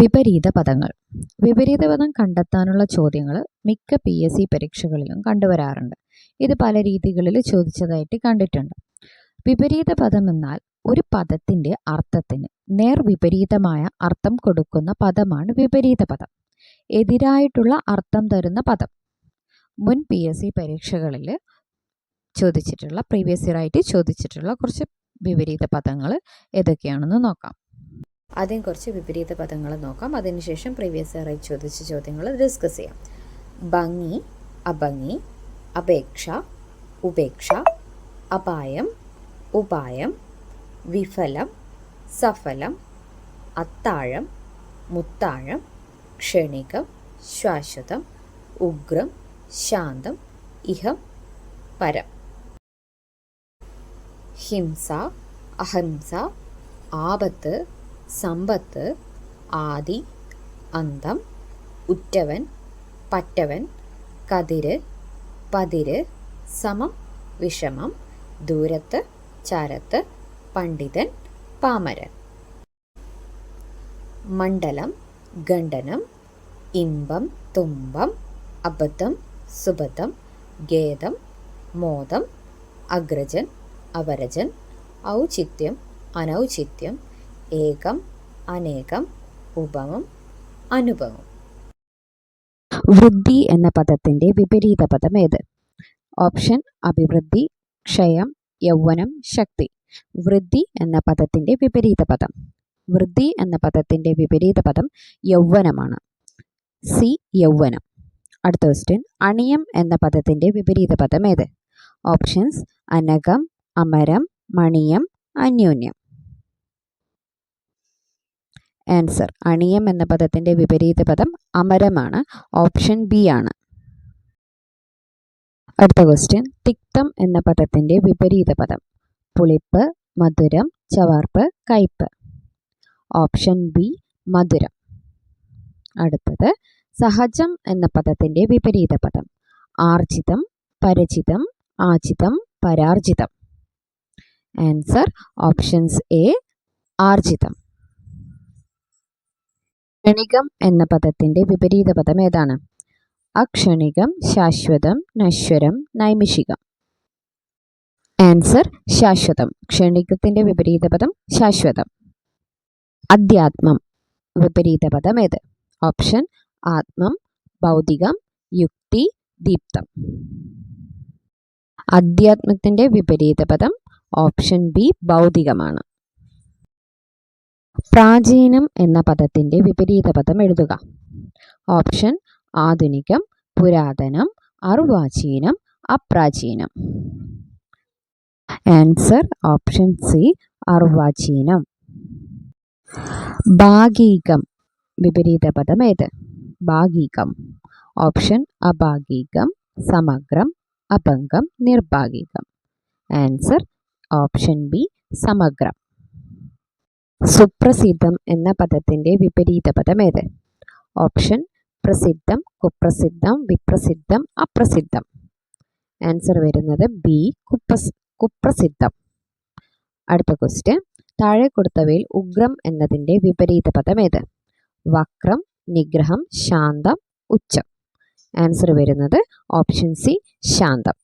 വിപരീത പദങ്ങൾ. വിപരീത പദം കണ്ടെത്താനുള്ള ചോദ്യങ്ങൾ മിക്ക പി എസ് സി പരീക്ഷകളിലും കണ്ടുവരാറുണ്ട്. ഇത് പല രീതികളിൽ ചോദിച്ചതായിട്ട് കണ്ടിട്ടുണ്ട്. വിപരീത പദം എന്നാൽ ഒരു പദത്തിന്റെ അർത്ഥത്തിന് നേർ വിപരീതമായ അർത്ഥം കൊടുക്കുന്ന പദമാണ് വിപരീത പദം. എതിരായിട്ടുള്ള അർത്ഥം തരുന്ന പദം. മുൻ പി എസ് സി പരീക്ഷകളിൽ ചോദിച്ചിട്ടുള്ള പ്രീവിയസ് ഇയർ ആയിട്ട് ചോദിച്ചിട്ടുള്ള കുറച്ച് വിപരീത പദങ്ങൾ ഏതൊക്കെയാണെന്ന് നോക്കാം. ആദ്യം കുറച്ച് വിപരീത പദങ്ങൾ നോക്കാം. അതിനുശേഷം പ്രീവിയസ് ഇയറായി ചോദിച്ച ചോദ്യങ്ങൾ ഡിസ്കസ് ചെയ്യാം. ഭംഗി അഭംഗി അപേക്ഷ ഉപേക്ഷ അപായം ഉപായം വിഫലം സഫലം അത്താഴം മുത്താഴം ക്ഷണികം ശാശ്വതം ഉഗ്രം ശാന്തം ഇഹം പരം. ഹിംസ അഹിംസ ആപത്ത് സമ്പത്ത് ആദി അന്തം ഉറ്റവൻ പറ്റവൻ കതിര് പതിര് സമം വിഷമം ദൂരത്ത് ചരത്ത് പണ്ഡിതൻ പാമരൻ. മണ്ഡലം ഖണ്ഡനം ഇമ്പം തുമ്പം അബദ്ധം സുബദ്ധം ഖേദം മോദം അഗ്രജൻ അവരജൻ ഔചിത്യം അനൗചിത്യം ഏകം അനേകം ഉപമം അനുപമം. വൃദ്ധി എന്ന പദത്തിന്റെ വിപരീത പദം ഏത്? ഓപ്ഷൻ അഭിവൃദ്ധി ക്ഷയം യൗവനം ശക്തി. വൃദ്ധി എന്ന പദത്തിന്റെ വിപരീത പദം. വൃദ്ധി എന്ന പദത്തിന്റെ വിപരീത പദം യൗവനമാണ്. സി യൗവനം. അടുത്ത ക്വസ്റ്റ്യൻ അണിയം എന്ന പദത്തിന്റെ വിപരീത പദം ഏത്? ഓപ്ഷൻസ് അനകം അമരം മണിയം അന്യോന്യം. ആൻസർ അണിയം എന്ന പദത്തിന്റെ വിപരീത പദം അമരമാണ്. ഓപ്ഷൻ ബി ആണ്. അടുത്ത ക്വസ്റ്റ്യൻ തിക്തം എന്ന പദത്തിന്റെ വിപരീത പദം. പുളിപ്പ് മധുരം ചവാർപ്പ് കയ്പ് ഓപ്ഷൻ ബി മധുരം. അടുത്തത്. സഹജം എന്ന പദത്തിന്റെ വിപരീത പദം. ആർജിതം പരചിതം ആചിതം പരാർജിതം. ആൻസർ ഓപ്ഷൻസ് എ ആർജിതം. ക്ഷണികം എന്ന പദത്തിന്റെ വിപരീത പദം ഏതാണ്? അക്ഷണികം ശാശ്വതം നശ്വരം നൈമിഷികം. ആൻസർ ശാശ്വതം. ക്ഷണികത്തിന്റെ വിപരീത പദം ശാശ്വതം. അധ്യാത്മം വിപരീത പദം ഏത്? ഓപ്ഷൻ ആത്മം ഭൗതികം യുക്തി ദീപ്തം. അധ്യാത്മത്തിന്റെ വിപരീത പദം ഓപ്ഷൻ ബി ഭൗതികമാണ്. പ്രാചീനം എന്ന പദത്തിന്റെ വിപരീത പദം എഴുതുക. ഓപ്ഷൻ ആധുനികം പുരാതനം അർവാചീനം അപ്രാചീനം. ആൻസർ ഓപ്ഷൻ സി അർവാചീനം ഭാഗീകം വിപരീത പദം ഏത്? ഭാഗീകം. ഓപ്ഷൻ അഭാഗീകം സമഗ്രം അഭംഗം നിർഭാഗികം. ആൻസർ ഓപ്ഷൻ ബി സമഗ്രം. സുപ്രസിദ്ധം എന്ന പദത്തിന്റെ വിപരീത പദം ഏത്? ഓപ്ഷൻ പ്രസിദ്ധം കുപ്രസിദ്ധം വിപ്രസിദ്ധം അപ്രസിദ്ധം. ആൻസർ വരുന്നത് ബി കുപ്രസ് കുപ്രസിദ്ധം. അടുത്ത ക്വസ്റ്റ്യൻ താഴെ കൊടുത്തവയിൽ ഉഗ്രം എന്നതിന്റെ വിപരീത പദം ഏത്? വക്രം നിഗ്രഹം ശാന്തം ഉച്ചം. ആൻസർ വരുന്നത് ഓപ്ഷൻ സി ശാന്തം.